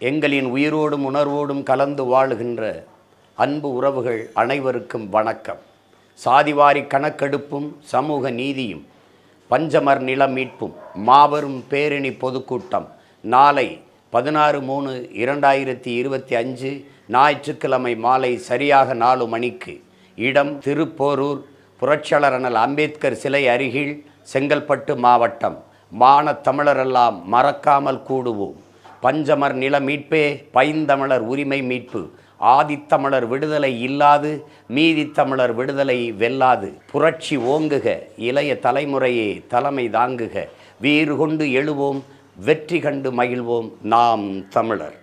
எங்களின் உயிரோடும் உணர்வோடும் கலந்து வாழுகின்ற அன்பு உறவுகள் அனைவருக்கும் வணக்கம். சாதிவாரி கணக்கெடுப்பும் சமூக நீதியும் பஞ்சமர் நில மீட்பும் மாபெரும் பேரணி பொதுக்கூட்டம் நாளை பதினாறு மூணு இரண்டாயிரத்தி இருபத்தி அஞ்சு ஞாயிற்றுக்கிழமை மாலை சரியாக நாலு மணிக்கு இடம் திருப்போரூர் புரட்சியாளர் அண்ணல் அம்பேத்கர் சிலை அருகில் செங்கல்பட்டு மாவட்டம். மானத் தமிழரெல்லாம் மறக்காமல் கூடுவோம். பஞ்சமர் நில மீட்பே பைந்தமிழர் உரிமை மீட்பு. ஆதித்தமிழர் விடுதலை இல்லாது மீதித்தமிழர் விடுதலை வெல்லாது. புரட்சி ஓங்குக இளைய தலைமுறையே தலைமை தாங்குக. வீறு கொண்டு எழுவோம் வெற்றி கண்டு மகிழ்வோம் நாம் தமிழர்.